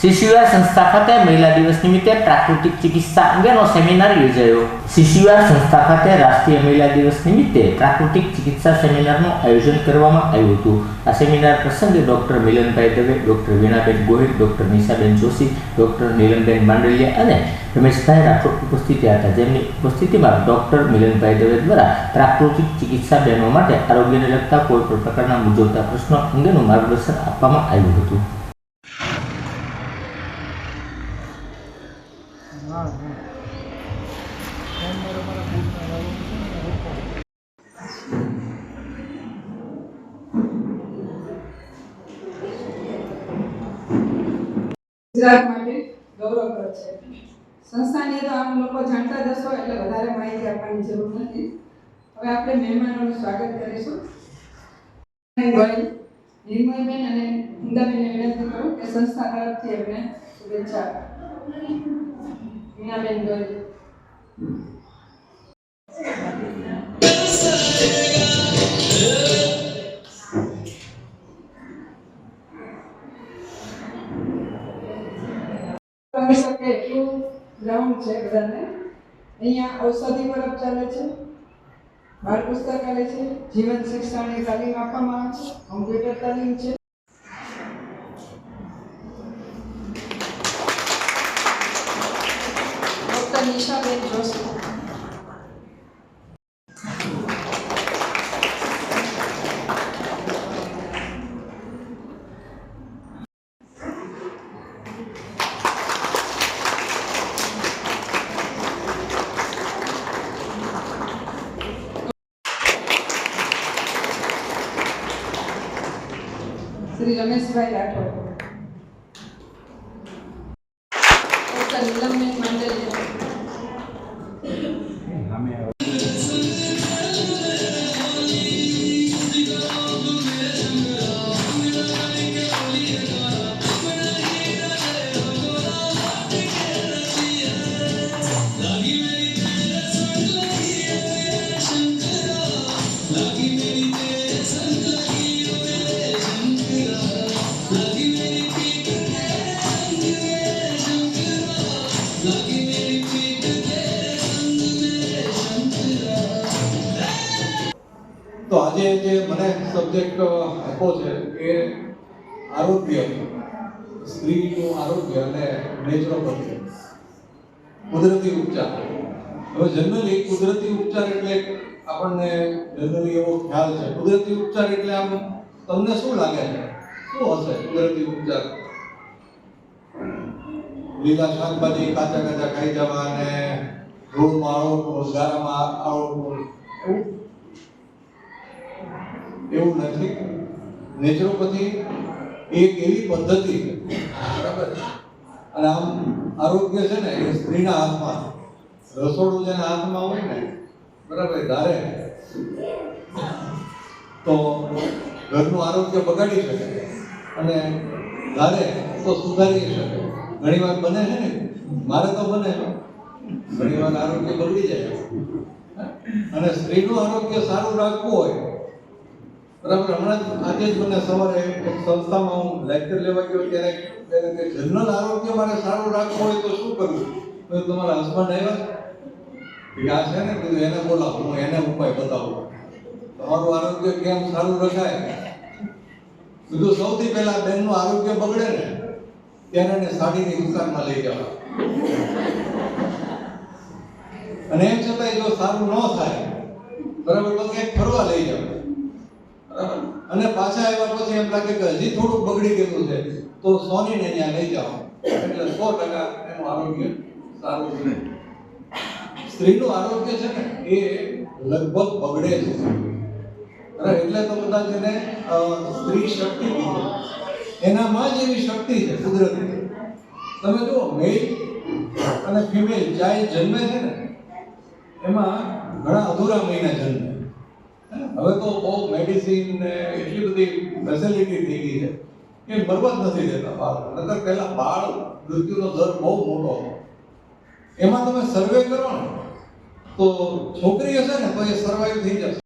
શિશુઆર સંસ્થા ખાતે મહિલા દિવસ નિમિત્તે પ્રાકૃતિક ચિકિત્સા અંગેનો સેમિનાર યોજાયો શિશુઆર સંસ્થા ખાતે રાષ્ટ્રીય મહિલા દિવસ નિમિત્તે પ્રાકૃતિક ચિકિત્સા સેમિનારનું આયોજન કરવામાં આવ્યું હતું આ સેમિનાર પ્રસંગે doctor Milanbhai Dave doctor Veenaben Gohil doctor Nishaben Joshi doctor Neelamben Mandaliya અને રમેશભાઈ રાઠોડ ઉપસ્થિત હતા જેમની ઉપસ્થિતિમાં ડોક્ટર મિલનભાઈ દવે દ્વારા પ્રાકૃતિક ચિકિત્સા બહેનો માટે આરોગ્યને લગતા કોઈ પણ પ્રકારના મૂંઝવતા પ્રશ્નો અંગેનું માર્ગદર્શન આપવામાં આવ્યું હતું હા હા ફોન મારો મારા બૂટમાં લાવવાનું છે ને રોકો ગુજરાત માટે ગૌરવપ્રદ છે. સંસ્થાની તો આમ લોકો જાણતા જ હશો, એટલે વધારે માહિતી આપવાની જરૂર નથી. હવે આપણે મહેમાનોનું સ્વાગત કરીશું. નિર્મયબેન અને હિંદાબેનને વિનંતી કરું કે સંસ્થા તરફથી એમને શુભેચ્છા મીનાબેન ગોયલ કરી શકે એટલું ગ્રાઉન્ડ છે બધાને. અહીંયા ઔષધિ પરબ ચાલે છે, બાળ પુસ્તકાલય છે, જીવન શિક્ષણની તાલીમ આપવામાં આવે છે કોમ્પ્યુટર તાલીમ છે. ડૉક્ટર નિશાબેન જોશી. શ્રી રમેશભાઈ રાઠોડ. ડૉક્ટર નીલમબેન તો આજે જે મને સબ્જેક્ટ આપ્યો છે એ આરોગ્ય, સ્ત્રીનું આરોગ્ય અને નેચરોપથી કુદરતી ઉપચાર. હવે જનરલી કુદરતી ઉપચાર એટલે આપણને જનરલી એવો ખ્યાલ છે. કુદરતી ઉપચાર એટલે આમ તમને શું લાગે છે? શું હશે કુદરતી ઉપચાર? લીલા શાકભાજી કાચા કાચા ખાઈ જવા અને ધૂળમાં આવો ગારામાં આવો એવું એવું નથી. નેચરોપથી એક એવી પદ્ધતિ બરાબર અને આમ આરોગ્ય છે ને એ સ્ત્રીના હાથમાં રસોડું જેના હાથમાં હોય ને, બરાબર ધારે. તો ઘરનું આરોગ્ય બગાડી શકે અને ધારે તો સુધારી શકે. ઘણી વાર બને છે ને, મારે તો બને. ઘણી વાર આરોગ્ય બગડી જાય. અને સ્ત્રીનું આરોગ્ય સારું રાખવું હોય બરાબર હમણાં આજે જ મને સવારે એક સંસ્થામાં હું લેક્ચર લેવા ગયો ત્યારે જનરલ આરોગ્ય મારે સારું રાખવું હોય તો શું કરવું? તો તમારા હસબન્ડ આવ્યા. છે ને? કીધું, એને બોલાવો, હું એને ઉપાય બતાવું. તમારું આરોગ્ય કેમ સારું રખાય? કીધું, સૌથી પહેલા બેનનું આરોગ્ય બગડે ને, ત્યારે એને સાડીની દુકાનમાં લઈ જવા. અને એમ છતાંય જો સારું ન થાય, બરાબર, તો ક્યાંક ફરવા લઈ જાવ. અને પાછા આવ્યા પછી એમ લાગે કે હજી થોડુંક બગડી ગયેલું છે, તો સોનીને ત્યાં લઈ જાઓ. એટલે સો ટકા એનું આરોગ્ય સારું છે. સ્ત્રીનું આરોગ્ય છે ને, એ લગભગ બગડે છે. એટલે તો બધા જેને સ્ત્રી શક્તિ એનામાં જ એવી શક્તિ છે કુદરતી તમે જુઓ મેલ અને ફિમેલ ચાઇલ્ડ જન્મે છે ને, એમાં ઘણા અધૂરા મહિના જન્મે. હવે તો બહુ મેડિસિન ને એટલી બધી ફેસિલિટી થઈ ગઈ છે કે બરબાદ નથી દેતા બાળ નકર પહેલા બાળ મૃત્યુનો દર બહુ મોટો હતો એમાં તમે સર્વે કરો ને, તો છોકરી હશે ને તો એ સર્વાઈવ થઈ જશે.